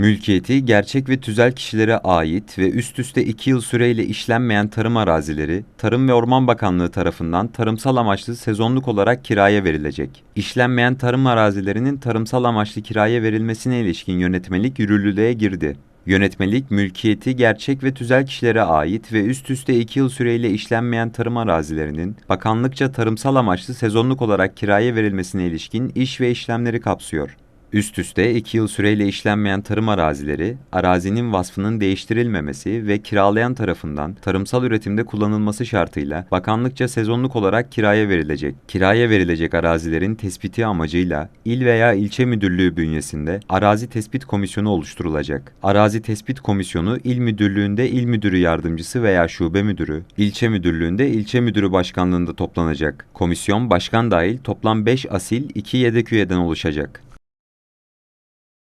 Mülkiyeti gerçek ve tüzel kişilere ait ve üst üste 2 yıl süreyle işlenmeyen tarım arazileri, Tarım ve Orman Bakanlığı tarafından tarımsal amaçlı sezonluk olarak kiraya verilecek. İşlenmeyen tarım arazilerinin tarımsal amaçlı kiraya verilmesine ilişkin yönetmelik yürürlüğe girdi. Yönetmelik, mülkiyeti gerçek ve tüzel kişilere ait ve üst üste 2 yıl süreyle işlenmeyen tarım arazilerinin bakanlıkça tarımsal amaçlı sezonluk olarak kiraya verilmesine ilişkin iş ve işlemleri kapsıyor. Üst üste 2 yıl süreyle işlenmeyen tarım arazileri, arazinin vasfının değiştirilmemesi ve kiralayan tarafından tarımsal üretimde kullanılması şartıyla bakanlıkça sezonluk olarak kiraya verilecek. Kiraya verilecek arazilerin tespiti amacıyla il veya ilçe müdürlüğü bünyesinde arazi tespit komisyonu oluşturulacak. Arazi tespit komisyonu il müdürlüğünde il müdürü yardımcısı veya şube müdürü, ilçe müdürlüğünde ilçe müdürü başkanlığında toplanacak. Komisyon başkan dahil toplam 5 asil 2 yedek üyeden oluşacak.